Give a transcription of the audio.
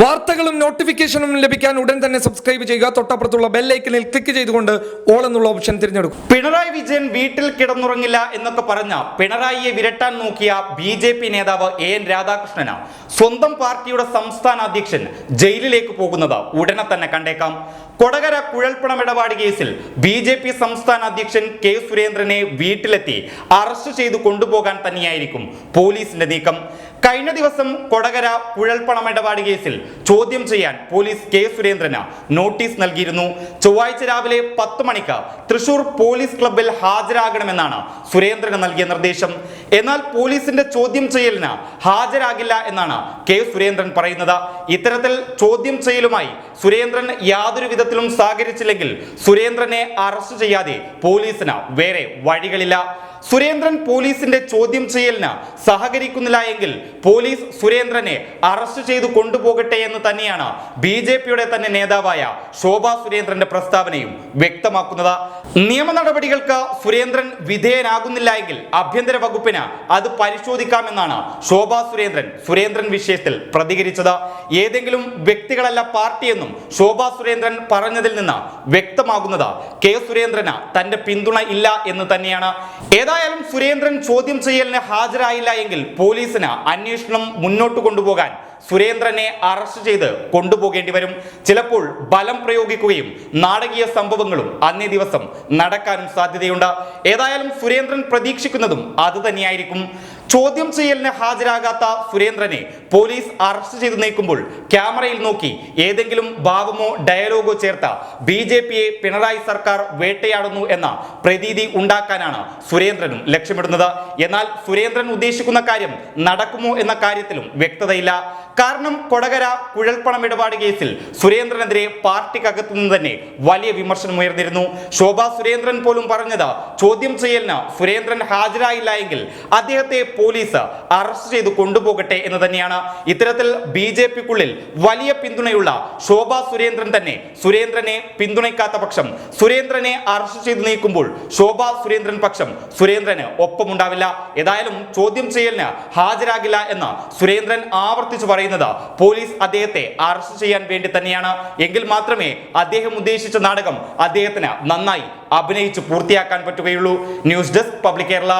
വാർത്തകളും നോട്ടിഫിക്കേഷനും ലഭിക്കാൻ ഉടൻ തന്നെ സബ്സ്ക്രൈബ് ചെയ്യുക. തൊട്ടപ്പുറത്തുള്ള ബെല്ലൈക്കനിൽ ക്ലിക്ക് ചെയ്തുകൊണ്ട് ഓൾ എന്നുള്ള ഓപ്ഷൻ തിരഞ്ഞെടുക്കും. പിണറായി വിജയൻ വീട്ടിൽ കിടന്നുറങ്ങില്ല എന്നൊക്കെ പറഞ്ഞ പിണറായിയെ വിരട്ടാൻ നോക്കിയ ബി ജെ പി നേതാവ് എ എൻ രാധാകൃഷ്ണനാണ് സ്വന്തം പാർട്ടിയുടെ സംസ്ഥാന അധ്യക്ഷൻ ജയിലിലേക്ക് പോകുന്നത് ഉടനെ തന്നെ കണ്ടേക്കാം. കൊടകര കുഴൽപ്പണം ഇടപാട് കേസിൽ ബി ജെ പി സംസ്ഥാന അധ്യക്ഷൻ കെ സുരേന്ദ്രനെ വീട്ടിലെത്തി അറസ്റ്റ് ചെയ്തു കൊണ്ടുപോകാൻ തന്നെയായിരിക്കും പോലീസിന്റെ നീക്കം. കഴിഞ്ഞ ദിവസം കൊടകര കുഴൽപ്പണം ഇടപാട് കേസിൽ ചോദ്യം ചെയ്യാൻ പോലീസ് കെ സുരേന്ദ്രന് നോട്ടീസ് നൽകിയിരുന്നു. ചൊവ്വാഴ്ച രാവിലെ പത്ത് മണിക്ക് തൃശൂർ പോലീസ് ക്ലബിൽ ഹാജരാകണമെന്നാണ് സുരേന്ദ്രന് നൽകിയ നിർദ്ദേശം. എന്നാൽ പോലീസിന്റെ ചോദ്യം ചെയ്യലിന് ഹാജരാകില്ല എന്നാണ് കെ സുരേന്ദ്രൻ പറയുന്നത്. ഇത്തരത്തിൽ ചോദ്യം ചെയ്യലുമായി സുരേന്ദ്രൻ യാതൊരു വിധത്തിലും സഹകരിച്ചില്ലെങ്കിൽ സുരേന്ദ്രനെ അറസ്റ്റ് ചെയ്യാതെ പോലീസിന് വേറെ വഴികളില്ല. സുരേന്ദ്രൻ പോലീസിന്റെ ചോദ്യം ചെയ്യലിന് സഹകരിക്കുന്നില്ല എങ്കിൽ പോലീസ് സുരേന്ദ്രനെ അറസ്റ്റ് ചെയ്ത് കൊണ്ടുപോകട്ടെ എന്ന് തന്നെയാണ് ബി ജെ പിയുടെ തന്നെ നേതാവായ ശോഭാ സുരേന്ദ്രന്റെ പ്രസ്താവനയും വ്യക്തമാക്കുന്നത്. നിയമ നടപടികൾക്ക് സുരേന്ദ്രൻ വിധേയനാകുന്നില്ല എങ്കിൽ ആഭ്യന്തര വകുപ്പിന് അത് പരിശോധിക്കാമെന്നാണ് ശോഭാ സുരേന്ദ്രൻ സുരേന്ദ്രൻ വിഷയത്തിൽ പ്രതികരിച്ചത്. ഏതെങ്കിലും വ്യക്തികളല്ല പാർട്ടിയെന്നും ശോഭാ സുരേന്ദ്രൻ പറഞ്ഞതിൽ നിന്ന് വ്യക്തമാകുന്നത് കെ സുരേന്ദ്രന് തന്റെ പിന്തുണ ഇല്ല എന്ന് തന്നെയാണ്. ഏതായാലും സുരേന്ദ്രൻ ചോദ്യം ചെയ്യലിന് ഹാജരായില്ല എങ്കിൽ പോലീസിന് അന്വേഷണം മുന്നോട്ട് കൊണ്ടുപോകാൻ സുരേന്ദ്രനെ അറസ്റ്റ് ചെയ്ത് കൊണ്ടുപോകേണ്ടി വരും. ചിലപ്പോൾ ബലം പ്രയോഗിക്കുകയും നാടകീയ സംഭവങ്ങളും അന്നേ ദിവസം നടക്കാനും സാധ്യതയുണ്ട്. ഏതായാലും സുരേന്ദ്രൻ പ്രതീക്ഷിക്കുന്നതും അത് തന്നെയായിരിക്കും. ചോദ്യം ചെയ്യലിന് ഹാജരാകാത്ത സുരേന്ദ്രനെ പോലീസ് അറസ്റ്റ് ചെയ്ത് നീക്കുമ്പോൾ ക്യാമറയിൽ നോക്കി ഏതെങ്കിലും ഭാവമോ ഡയലോഗോ ചേർത്ത ബി ജെ പിയെ പിണറായി സർക്കാർ വേട്ടയാടുന്നു എന്ന പ്രതീതി ഉണ്ടാക്കാനാണ് സുരേന്ദ്രനും ലക്ഷ്യമിടുന്നത്. എന്നാൽ സുരേന്ദ്രൻ ഉദ്ദേശിക്കുന്ന കാര്യം നടക്കുമോ എന്ന കാര്യത്തിലും വ്യക്തതയില്ല. കാരണം കൊടകര കുഴൽപ്പണം ഇടപാട് കേസിൽ സുരേന്ദ്രനെതിരെ പാർട്ടിക്കകത്തു നിന്ന് തന്നെ വലിയ വിമർശനം ഉയർന്നിരുന്നു. ശോഭാ സുരേന്ദ്രൻ പോലും പറഞ്ഞത് ചോദ്യം ചെയ്യലിന് സുരേന്ദ്രൻ ഹാജരായില്ല എങ്കിൽ അദ്ദേഹത്തെ പോലീസ് അറസ്റ്റ് ചെയ്ത് കൊണ്ടുപോകട്ടെ എന്ന് തന്നെയാണ് ഇത്തരത്തിൽ ബി ജെ പിക്കുള്ളിൽ വലിയ പിന്തുണയുള്ള ശോഭ സുരേന്ദ്രൻ തന്നെ. സുരേന്ദ്രനെ പിന്തുണയ്ക്കാത്ത പക്ഷം സുരേന്ദ്രനെ അറസ്റ്റ് ചെയ്ത് നീക്കുമ്പോൾ ശോഭ സുരേന്ദ്രൻ പക്ഷം സുരേന്ദ്രന് ഒപ്പമുണ്ടാവില്ല. ഏതായാലും ചോദ്യം ചെയ്യലിന് ഹാജരാകില്ല എന്ന് സുരേന്ദ്രൻ ആവർത്തിച്ചു പറയുന്നത് പോലീസ് അദ്ദേഹത്തെ അറസ്റ്റ് ചെയ്യാൻ വേണ്ടി തന്നെയാണ്. എങ്കിൽ മാത്രമേ അദ്ദേഹം ഉദ്ദേശിച്ച നാടകം അദ്ദേഹത്തിന് നന്നായി അഭിനയിച്ച് പൂർത്തിയാക്കാൻ പറ്റുകയുള്ളൂ. News desk public Kerala.